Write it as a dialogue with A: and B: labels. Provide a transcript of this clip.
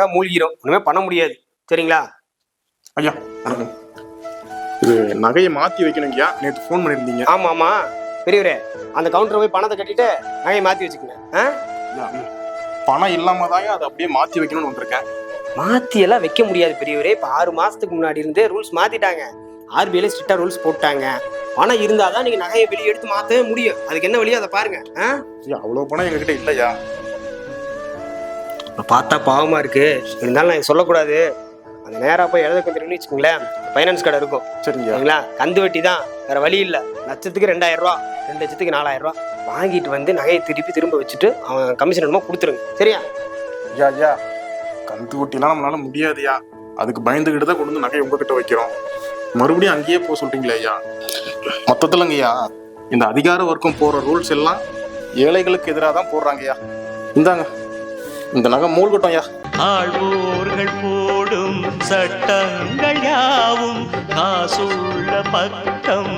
A: நகை மூழ்கிரும் ஒண்ணுமே பண்ண முடியாது. சரிங்களா?
B: ஐயா இது நகையை மாத்தி வைக்கணுங்கய்யா நேற்று ஃபோன் பண்ணியிருந்தீங்க.
A: ஆமா ஆமா பெரியவரே அந்த கவுண்டர் போய் பணத்தை கட்டிட்டு நகையை மாத்தி வச்சுக்கோங்க. ஆ?
B: ஐயா, பணம் இல்லாம தாங்க அதை அப்படியே மாத்தி வைக்கணும்னு வந்திருக்கேன்.
A: மாத்தி எல்லாம் வைக்க முடியாது பெரியவரே. இப்ப ஆறு மாசத்துக்கு முன்னாடி இருந்தே ரூல்ஸ் மாத்திட்டாங்க. ஆர்பிஐல ஸ்ட்ரிக்டா ரூல்ஸ் போட்டாங்க. பணம் இருந்தாதான் நீங்க நகையை வெளியே எடுத்து மாத்தவே முடியும். அதுக்கு என்ன வழியோ அதை பாருங்க. ஆ?
B: ஐயா அவ்வளவு பணம் எங்ககிட்ட இல்லையா?
A: பார்த்தா பாவமா இருக்கு. இருந்தாலும் நான் சொல்லக்கூடாது. அந்த நேரா போய் எழுத கொஞ்சம் வச்சுக்கோங்களேன். ஃபைனான்ஸ் கடை இருக்கும்.
B: சரிங்க.
A: சரிங்களா? கந்து வட்டி தான். வேற வழி இல்ல. லட்சத்துக்கு ரெண்டாயிரம் ரூபா ரெண்டு லட்சத்துக்கு நாலாயிரம் ரூபா வாங்கிட்டு வந்து நகையை திருப்பி திரும்ப வச்சுட்டு அவன் கமிஷன் என்னமோ கொடுத்துருங்க. சரியா?
B: ஐயா ஐயா. கந்து வட்டிலாம் நம்மளால முடியாதுயா அதுக்கு பயந்துகிட்டு தான் கொண்டு வந்து நகையை உங்ககிட்ட வைக்கிறோம். மறுபடியும் அங்கேயே போக சொல்றீங்களே ஐயா? மொத்தத்துலங்கய்யா இந்த அதிகார வர்க்கம் போற ரூல்ஸ் எல்லாம் ஏழைகளுக்கு எதிராக தான் போடுறாங்கய்யா இந்தாங்க. இந்த நகை மூழ்கட்டும் ஐயா.
C: ஆழ்வோர்கள் போடும் சட்டங்கள் யாவும்? காசுள்ள பக்கம்